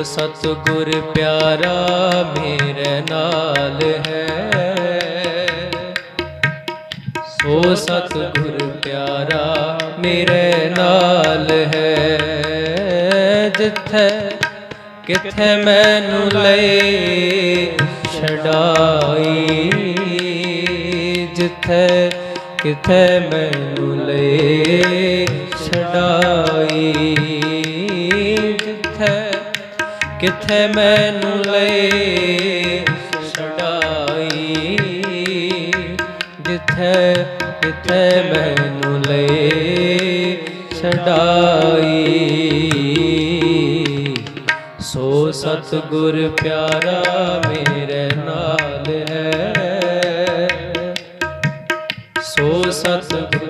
ਸੋ ਸਤਿਗੁਰ ਪਿਆਰਾ ਮੇਰੇ ਨਾਲ ਹੈ। ਸੋ ਸਤਿਗੁਰ ਪਿਆਰਾ ਮੇਰੇ ਨਾਲ ਹੈ। ਜਿੱਥੇ ਕਿੱਥੇ ਮੈਨੂੰ ਲਈ ਛਡਾਈ, ਜਿੱਥੇ ਕਿੱਥੇ ਮੈਨੂੰ ਲਈ ਛਡਾਈ। ਕਿੱਥੇ ਮੈਨੂੰ ਲਈ ਛਡਾਈ? ਜਿੱਥੇ ਕਿੱਥੇ ਮੈਨੂੰ ਲਈ ਛਡਾਈ? ਸੋ ਸਤਿਗੁਰ ਪਿਆਰਾ ਮੇਰੇ ਨਾਲ ਹੈ। ਸੋ ਸਤਿਗੁਰ ਪਿਆਰਾ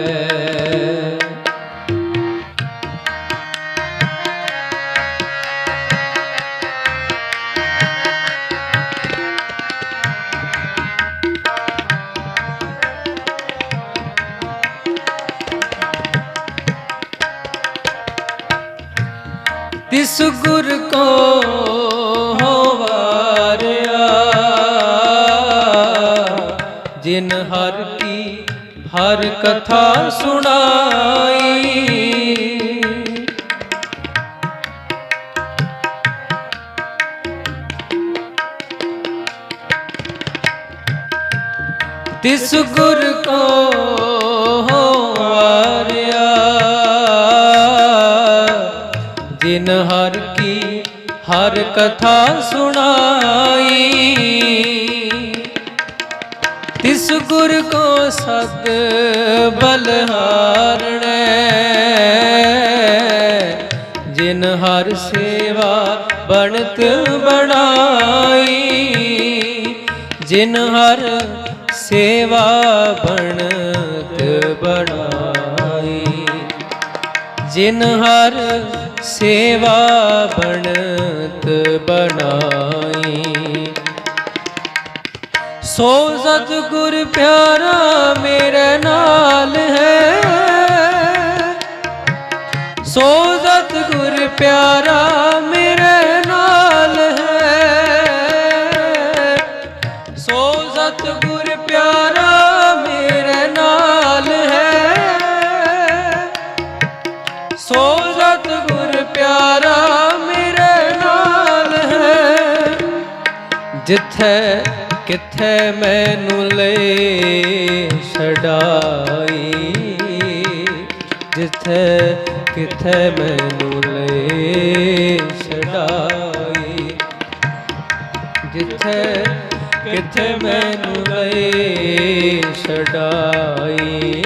ਤਿਸ ਗੁਰ ਕੋ ਹੋਵਾਰਿਆ। ਜਿਨ ਹਰ ਕੀ ਹਰ ਕਥਾ ਸੁਣਾਈ। ਤਿਸ ਗੁਰ ਕੋ ਕਥਾ ਸੁਣਾਈ। ਤਿਸ ਗੁਰ ਕੋ ਸਦ ਬਲਹਾਰਣੈ ਜਿਨ ਹਰ ਸੇਵਾ ਬਣਤ ਬਣਾਈ। ਜਿਨ ਹਰ ਸੇਵਾ ਬਣਤ ਬਣਾਈ। ਜਿਨ ਹਰ ਸੇਵਾ ਬਣਤ ਬਣਾਈ। ਸੋ ਸਤ ਗੁਰ ਪਿਆਰਾ ਮੇਰੇ ਨਾਲ ਹੈ। ਸੋ ਸਤ ਗੁਰ ਪਿਆਰਾ ਜਿੱਥੇ ਕਿੱਥੇ ਮੈਨੂੰ ਲੈ ਛਡਾਈ, ਜਿੱਥੇ ਕਿੱਥੇ ਮੈਨੂੰ ਲੈ ਛਡਾਈ, ਜਿੱਥੇ ਕਿੱਥੇ ਮੈਨੂੰ ਲੈ ਛਡਾਈ,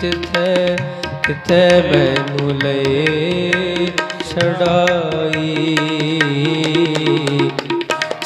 ਜਿੱਥੇ ਕਿੱਥੇ ਮੈਨੂੰ ਲੈ ਛਡਾਈ।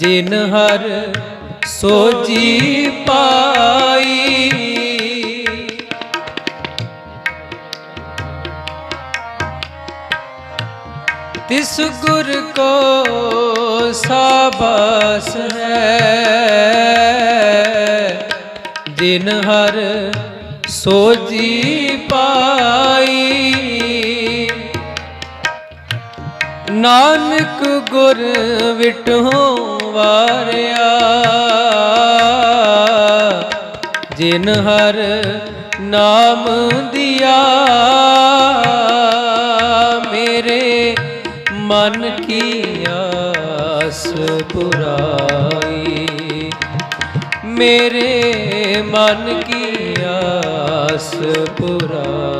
ਜਿਨ ਹਰ ਸੋਜੀ ਪਾਈ। ਤਿਸ ਗੁਰ ਕੋ ਸਾਬਸ ਹੈ, ਜਿਨ ਹਰ ਸੋਜੀ ਪਾਈ। ਨਾਨਕ ਗੁਰ ਵਿਟਹੁ ਵਾਰਿਆ। ਜਿਨ ਹਰ ਨਾਮ ਦਿਆ, ਮੇਰੇ ਮਨ ਕੀ ਆਸ ਪੁਰਾਈ? ਮੇਰੇ ਮਨ ਕੀ ਆਸ ਪੁਰਾਈ?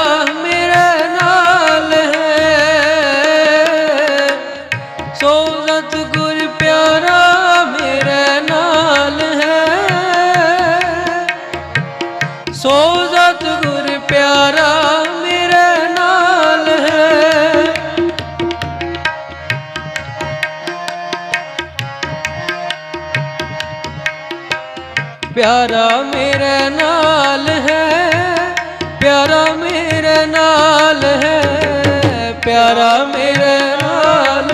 ਪਿਆਰਾ ਮੇਰੇ ਨਾਲ ਹੈ, ਪਿਆਰਾ ਮੇਰੇ ਨਾਲ ਹੈ, ਪਿਆਰਾ ਮੇਰੇ ਨਾਲ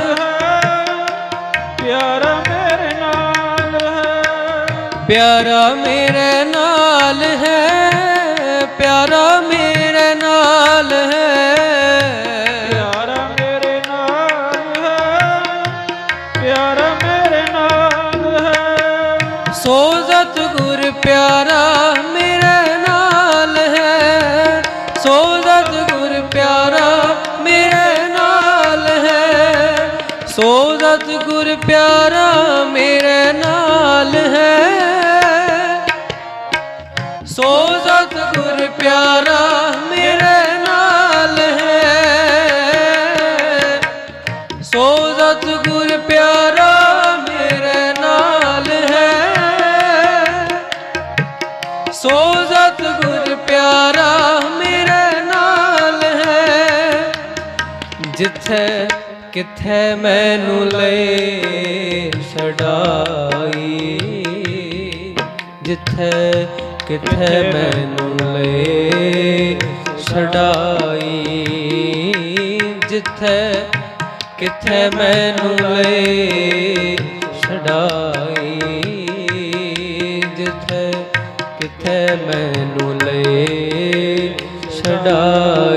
ਪਿਆਰਾ ਮੇਰੇ ਨਾਲ ਹੈ, ਪਿਆਰਾ ਮੇਰੇ ਨਾਲ ਹੈ। ਕਿੱਥੇ ਮੈਨੂੰ ਲੈ ਛਡਾਈ? ਜਿੱਥੇ ਕਿੱਥੇ ਮੈਨੂੰ ਲੈ ਛਡਾਈ? ਜਿੱਥੇ ਕਿੱਥੇ ਮੈਨੂੰ ਲੈ ਛਡਾਈ? ਜਿੱਥੇ ਕਿੱਥੇ ਮੈਨੂੰ ਲੈ ਛਡਾਈ?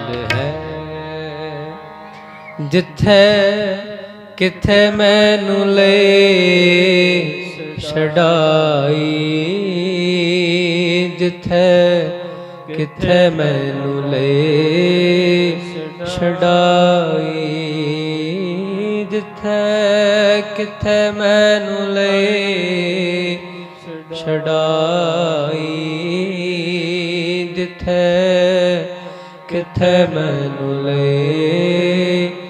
ਜਿੱਥੇ ਕਿੱਥੇ ਮੈਨੂੰ ਲੈ ਛਡਾਈ, ਜਿੱਥੇ ਕਿੱਥੇ ਮੈਨੂੰ ਲੈ ਛਡਾਈ, ਜਿੱਥੇ ਕਿੱਥੇ ਮੈਨੂੰ ਲੈ ਛਡਾਈ, ਜਿੱਥੇ ਕਿੱਥੇ ਮੈਨੂੰ ਲੈ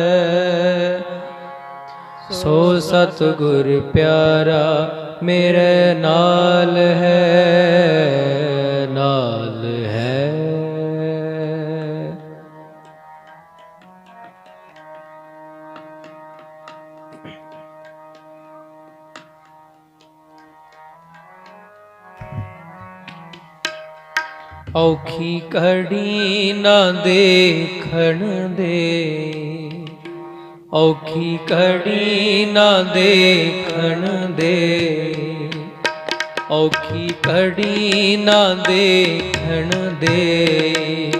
ਸੋ ਸਤਿਗੁਰ ਪਿਆਰਾ ਮੇਰੇ ਨਾਲ ਹੈ ਨਾਲ ਹੈ। ਔਖੀ ਘੜੀ ਨਾ ਦੇਖਣ ਦੇ। ਔਖੀ ਘੜੀ ਨਾ ਦੇਖਣ ਦੇ। ਔਖੀ ਘੜੀ ਨਾ ਦੇਖਣ ਦੇ।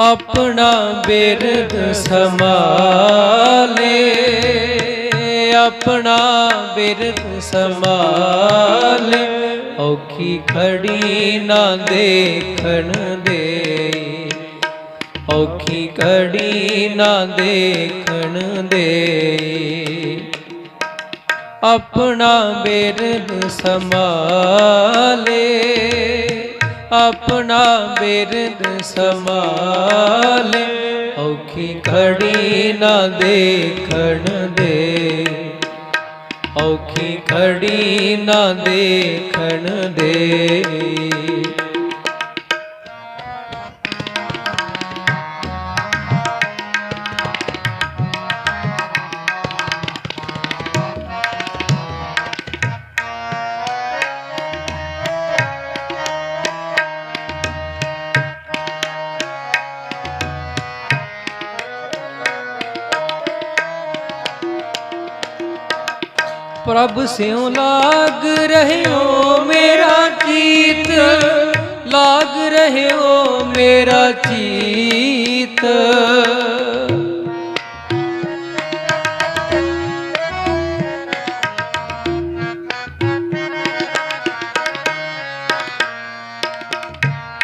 ਆਪਣਾ ਬਿਰਦ ਸਮਾਲੇ ਆਪਣਾ ਬਿਰਦ ਸਮਾਲੇ ਔਖੀ ਖੜੀ ਨਾ ਦੇਖਣ ਦੇ। ਔਖੀ ਘੜੀ ਨਾ ਦੇਖਣ ਦੇ। ਆਪਣਾ ਬਿਰਦ ਸਮਾਲੇ ਆਪਣਾ ਬਿਰਦ ਸਮਾਲੇ ਔਖੀ ਘੜੀ ਨਾ ਦੇਖਣ ਦੇ। ਔਖੀ ਘੜੀ ਨਾ ਦੇਖਣ ਦੇ। ਪ੍ਰਭ ਸਿਉ ਲਾਗ ਰਹਿਓ ਮੇਰਾ ਚੀਤ, ਲਾਗ ਰਹਿਓ ਮੇਰਾ ਚੀਤ।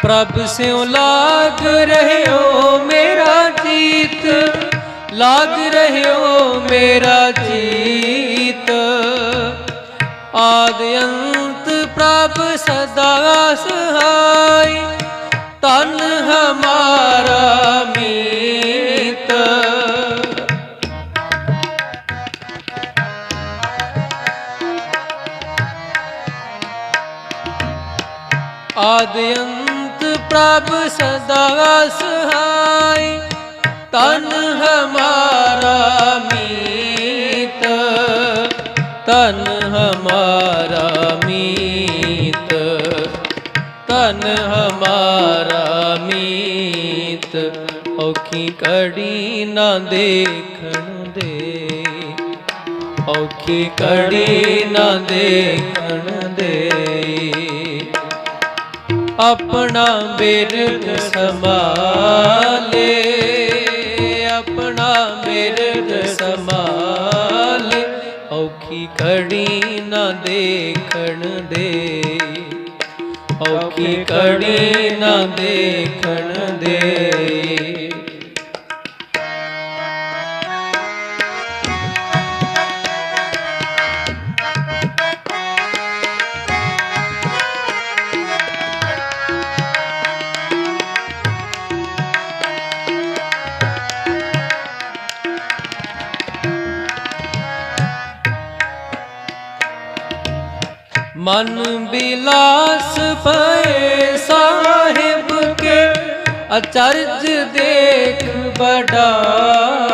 ਪ੍ਰਭ ਸਿਉ ਲਾਗ ਰਹਿਓ ਮੇਰਾ ਚੀਤ ਲਾਗ ਰਹਿਓ ਮੇਰਾ ਜੀਤ। ਆਦ ਅੰਤ ਪ੍ਰਭ ਸਦਾ ਸਹਾਈ। ਤਨ ਹਮਾਰਾ ਮੀਤ। ਆਦ ਅੰਤ ਪ੍ਰਭ ਸਦਾ ਸਹਾਈ। ਤਨ ਹਮਾਰਾ ਮੀਤ, ਤਨ ਹਮਾਰਾ ਮੀਤ, ਤਨ ਹਮਾਰਾ ਮੀਤ। ਔਖੀ ਕੜੀ ਨਾ ਦੇਖਣ ਦੇ, ਔਖੀ ਕੜੀ ਨਾ ਦੇਖਣ ਦੇ। ਆਪਣਾ ਬਿਰਦ ਸੰਭਾਲੇ ਔਖੀ ਘੜੀ ਨਾ ਦੇਖਣ ਦੇ। ਔਖੀ ਘੜੀ ਨਾ ਦੇਖਣ ਦੇ। ਅਚਰਜ ਦੇਖ ਬੜਾਈ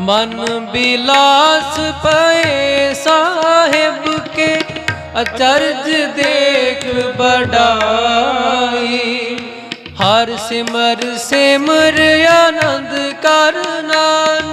ਮਨ ਬਿਲਾਸ ਪਏ ਸਾਹਿਬ ਕੇ ਅਚਰਜ ਦੇਖ ਬੜਾਈ ਹਰ ਸਿਮਰ ਸਿਮਰ ਆਨੰਦ ਕਰਨਾਨ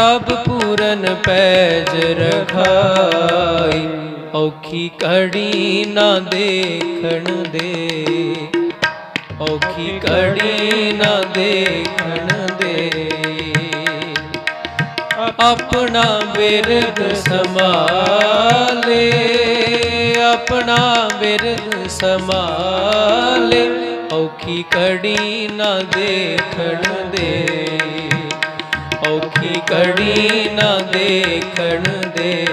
ਪ੍ਰਭ ਪੂਰਨ ਪੈਜ ਰਖਾਈ, ਔਖੀ ਕੜੀ ਨਾ ਦੇਖਣ ਦੇ। ਔਖੀ ਕੜੀ ਨਾ ਦੇਖਣ ਦੇ। ਆਪਣਾ ਬਿਰਦ ਸਮਾਲੇ ਆਪਣਾ ਬਿਰਦ ਸਮਾਲੇ ਔਖੀ ਕੜੀ ਨਾ ਦੇਖਣ ਦੇ। ਔਖੀ ਕੜੀ ਨਾ ਦੇਖਣ ਦੇ।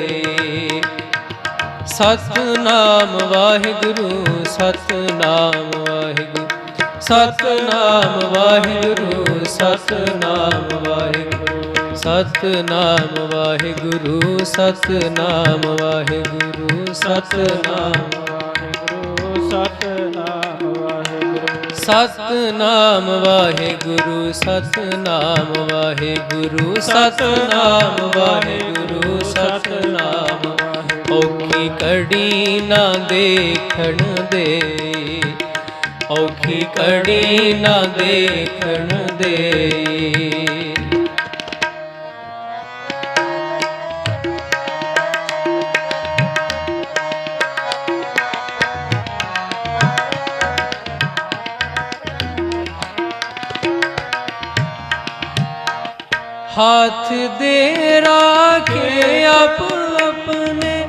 ਸਤਨਾਮ ਵਾਹਿਗੁਰੂ ਸਤਨਾਮ ਵਾਹਿਗੁਰੂ ਸਤਨਾਮ ਵਾਹਿਗੁਰੂ ਸਤਨਾਮ ਵਾਹਿਗੁਰੂ ਸਤਨਾਮ ਵਾਹਿਗੁਰੂ ਸਤਨਾਮ ਵਾਹਿਗੁਰੂ, ਸਤਨਾਮ ਸਤਨਾਮ ਵਾਹਿਗੁਰੂ ਸਤਨਾਮ ਵਾਹਿਗੁਰੂ ਸਤਨਾਮ ਵਾਹਿਗੁਰੂ, ਸਤਨਾਮ ਔਖੀ ਕੜੀ ਨਾ ਦੇਖਣ ਦੇ, ਔਖੀ ਕੜੀ ਨਾ ਦੇਖਣ ਦੇ। ਹੱਥ ਦੇ ਰਾਖੇ ਆਪ ਆਪਣੇ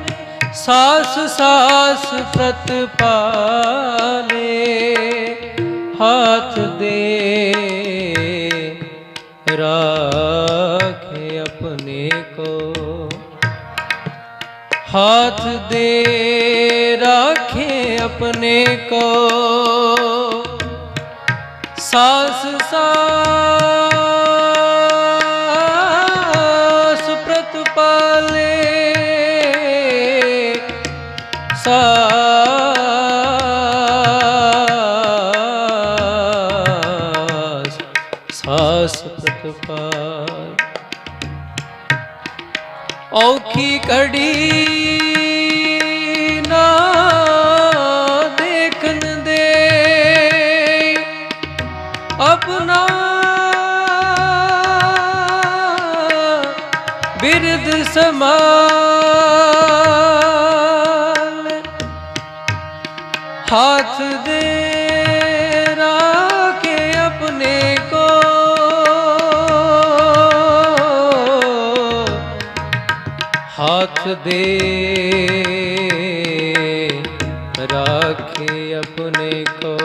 ਸਾਸ ਸਾਸ ਪ੍ਰਤ ਪਾਲੇ ਹੱਥ ਦੇ ਰਾਖੇ ਆਪਣੇ ਕੋ ਹੱਥ ਦੇ ਰਾਖੇ ਆਪਣੇ ਕੋ ਸਾਸ ਸਾਸ ਹੱਥ ਦੇ ਰਾਖੇ ਆਪਣੇ ਕੋ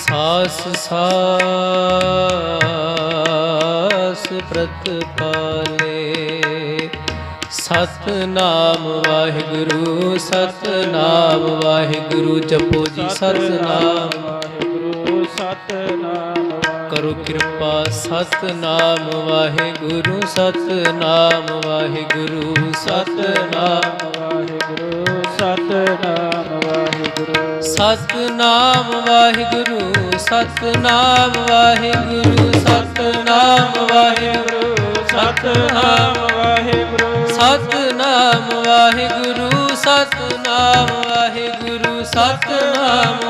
ਸਾਸ ਸਾਸ ਪ੍ਰਤ ਪਾਲੇ ਸਤ ਨਾਮ ਵਾਹਿਗੁਰੂ ਸਤ ਨਾਮ ਵਾਹਿਗੁਰੂ ਜਪੋ ਜੀ ਸਤ ਨਾਮ ਸਤਨਾਮ ਕਰੋ ਕਿਰਪਾ ਸਤਨਾਮ ਵਾਹਿਗੁਰੂ ਸਤਨਾਮ ਵਾਹਿਗੁਰੂ ਸਤਨਾਮ। ਵਾਹਿਗੁਰੂ ਸਤਨਾਮ ਵਾਹਿਗੁਰੂ ਸਤਨਾਮ ਵਾਹਿਗੁਰੂ ਸਤਨਾਮ ਵਾਹਿਗੁਰੂ ਸਤਨਾਮ ਵਾਹਿਗੁਰੂ ਸਤਨਾਮ। ਵਾਹਿਗੁਰੂ ਸਤਨਾਮ ਵਾਹਿਗੁਰੂ ਸਤਨਾਮ ਵਾਹਿਗੁਰੂ ਸਤਨਾਮ।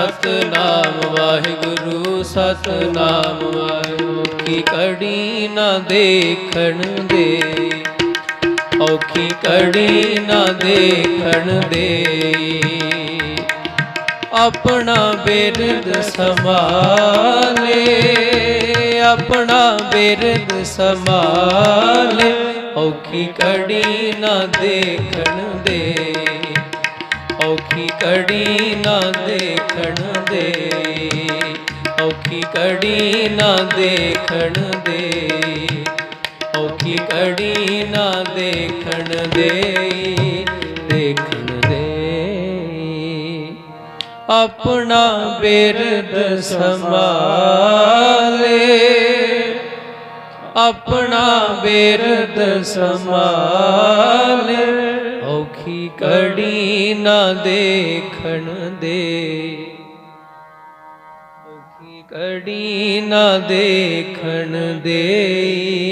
ਸਤਨਾਮ ਵਾਹਿਗੁਰੂ ਸਤਨਾਮ ਵਾਹਿਗੁਰੂ ਕੀ ਕੜੀ ਨਾ ਦੇਖਣ ਦੇ। ਔਖੀ ਕੜੀ ਨਾ ਦੇਖਣ ਦੇ। ਆਪਣਾ ਬਿਰਦ ਸੰਭਾਲੇ, ਆਪਣਾ ਬਿਰਦ ਸੰਭਾਲੇ। ਔਖੀ ਕੜੀ ਨਾ ਦੇਖਣ ਦੇ। ਔਖੀ ਕੜੀ ਨਾ ਦੇਖਣ ਦੇ, ਔਖੀ ਕੜੀ ਨਾ ਦੇਖਣ ਦੇ, ਔਖੀ ਕੜੀ ਨਾ ਦੇਖਣ ਦੇ ਦੇਖਣ ਦੇ। ਆਪਣਾ ਬਿਰਦ ਸੰਭਾਲੇ। ਆਪਣਾ ਬਿਰਦ ਸੰਭਾਲੇ। ਔਖੀ ਕੜੀ ਨਾ ਦੇਖਣ ਦੇ। ਔਖੀ ਕੜੀ ਨਾ ਦੇਖਣ ਦੇ।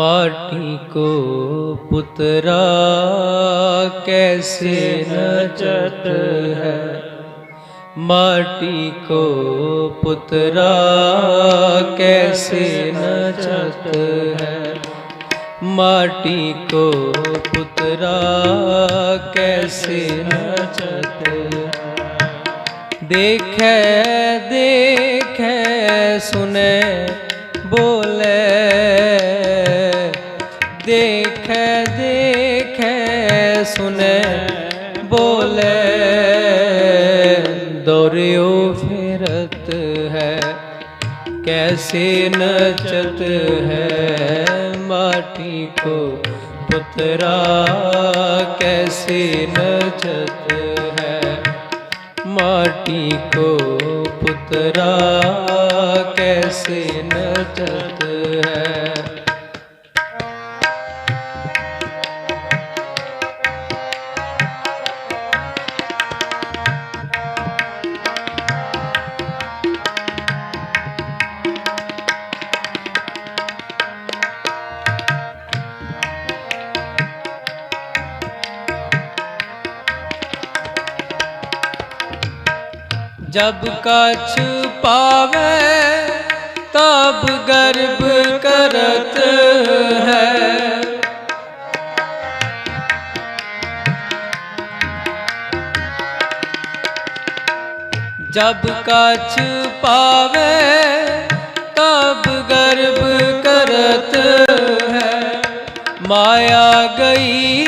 माटी को पुतरा, कैसे नचत है? माटी को पुतरा, कैसे नचत है? माटी को पुतरा, कैसे नचत देखे देखे, सुने, बोले बोले दौड़ियो फिरत है, कैसे नचत है माटी को पुतरा, कैसे नचत है माटी को पुतरा, कैसे नचत ਜਬ ਕਛ ਪਾਵੇ, ਤਬ ਗਰਭ ਕਰਤ ਹੈ। ਜਬ ਕਛ ਪਾਵੇ, ਤਬ ਗਰਭ ਕਰਤ ਹੈ। ਮਾਇਆ ਗਈ,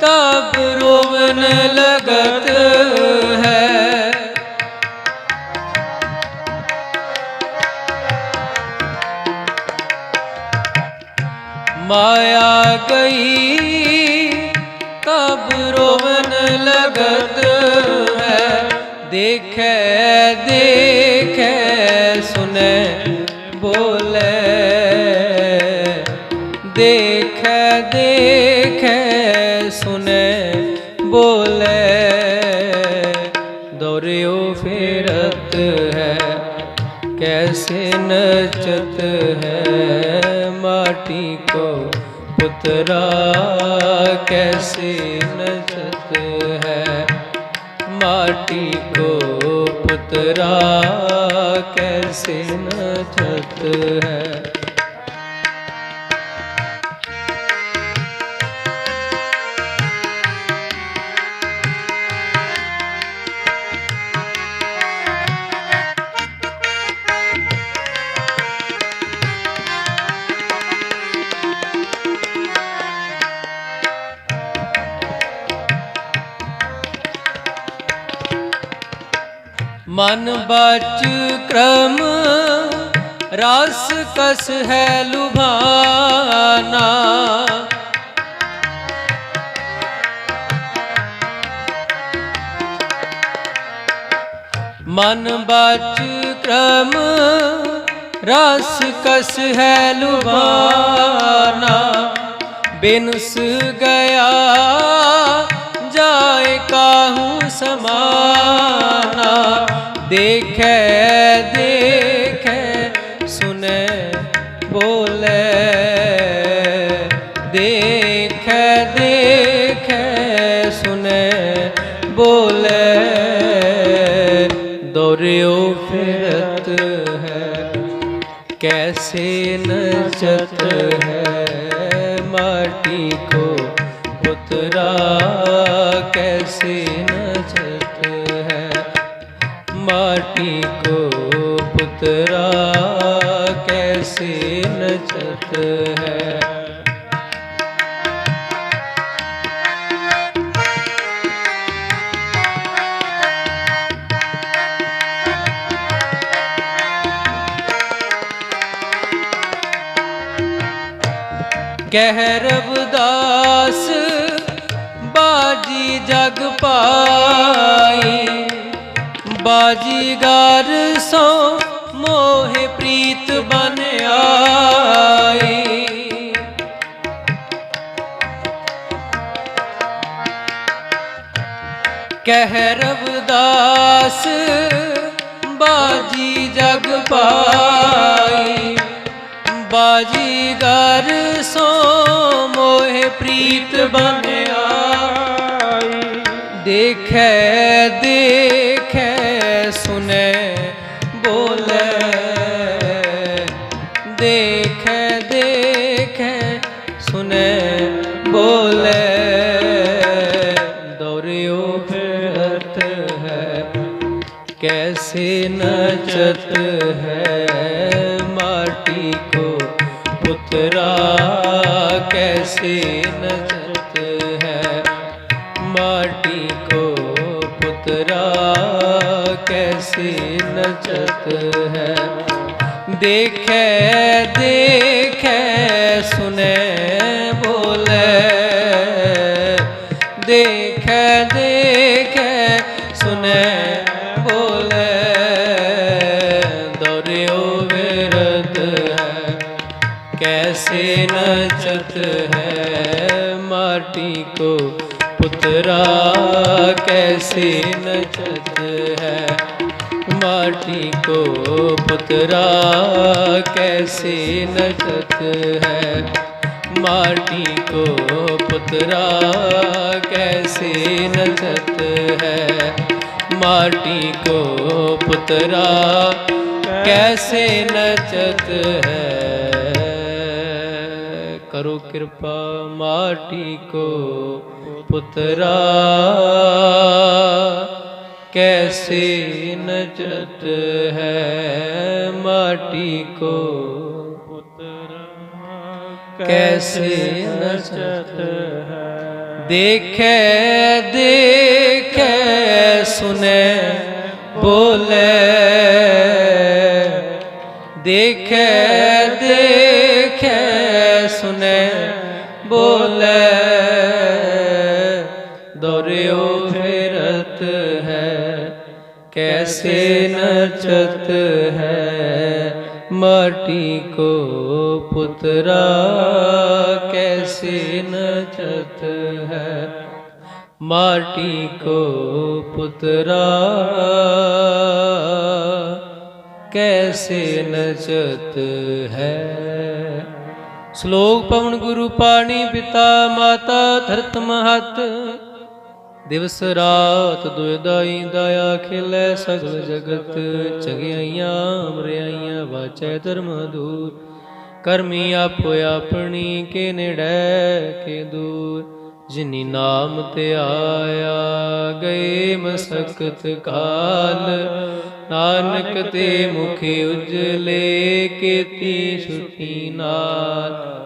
ਤਬ ਰੋਵਨ ਲੈ ਮਾਇਆ ਗਈ, ਤਬ ਰੋਵਨ ਲਗਤ ਹੈ। ਦੇਖੈ ਦੇਖੈ, ਸੁਨੈ, ਬੋਲੇ। ਦੇਖੈ ਦੇਖੈ, ਸੁਨੈ, ਬੋਲੇ। ਦੌਰਿਓ ਫੇਰਤ ਹੈ, ਕੈਸੇ ਨਚਤ ਹੈ। ਮਾਟੀ ਕੋ पुतरा कैसे नचत है माटी को पुतरा कैसे नचत है ਮਨ ਬਚ ਕ੍ਰਮ, ਰਸ ਕਸ ਹੈ ਲੁਭਾਨਾ। ਮਨ ਬਚ ਕ੍ਰਮ, ਰਸ ਕਸ ਹੈ ਲੁਭਾਨਾ। ਬਿਨਸ ਗਿਆ, ਜਾਏ ਕਾਹੂ ਸਮਾਨਾ। ਦੇਖੈ ਦੇਖੈ, ਸੁਨੈ, ਬੋਲੇ। ਦੇਖੈ ਦੇਖੈ, ਸੁਨੈ, ਬੋਲੇ। ਦੌਰਿਓ ਫਿਰਤ ਹੈ, ਕੈਸੇ ਨਚਤ ਹੈ ਮਟ ਕੀ ਕੋ ਪੁੱਤਰਾ ਕੈਸੇ ਨਚਤ ਹੈ? ਕਹਿ ਰਬ ਦਾਸ ਬਾਜੀ ਜਗ ਪਾ ਬਾਜੀਗਰ ਸੋ ਮੋਹਿ ਪ੍ਰੀਤ ਬਨ ਆਈ। ਕਹਿ ਰਬਦਾਸ ਬਾਜੀ ਜਗ ਪਾਈ। ਬਾਜੀਗਰ ਸੋ ਮੋਹਿ ਪ੍ਰੀਤ ਬਨ ਆਈ। ਦੇਖੈ ਦੇ सुने, बोले, देखे देखे, सुने, बोले। दौरियो हत है, कैसे नचत है, माटी को पुतरा कैसे नचत है, माटी को पुतरा कैसे नचत है देखे देखे पुतरा कैसे नचत है? माटी को पुतरा कैसे नचत है? माटी को पुतरा कैसे नचत है? करो कृपा माटी को पुतरा। कैसे नचत है माटी को? कैसे नचत ਹੈ देखे देखे सुने बोले। देखे कैसे नचत है माटी को पुतरा कैसे नचत है माटी को पुतरा कैसे नचत है श्लोक पवन गुरु पाणी पिता माता धरत महत ਦਿਵਸ ਰਾਤ ਦੁਇਦਾਈ ਦਇਆ ਖਿਲੈ ਸਗਲ ਜਗਤ, ਚਗਿਆਈਆਂ ਮਰਿਆਈਆਂ ਵਾਚੈ ਧਰਮ ਦੂਰ। ਕਰਮੀ ਆਪੋ ਆਪਣੀ ਕੇ ਨੇੜੈ ਕੇ ਦੂਰ। ਜਿਨੀ ਨਾਮ ਤੇ ਆਇਆ ਗਏ ਮਸਕਤ ਕਾਲ, ਨਾਨਕ ਤੇ ਮੁਖ ਉਜਲੇ ਕੀਤੀ ਛੁਟੀ ਨਾਲ।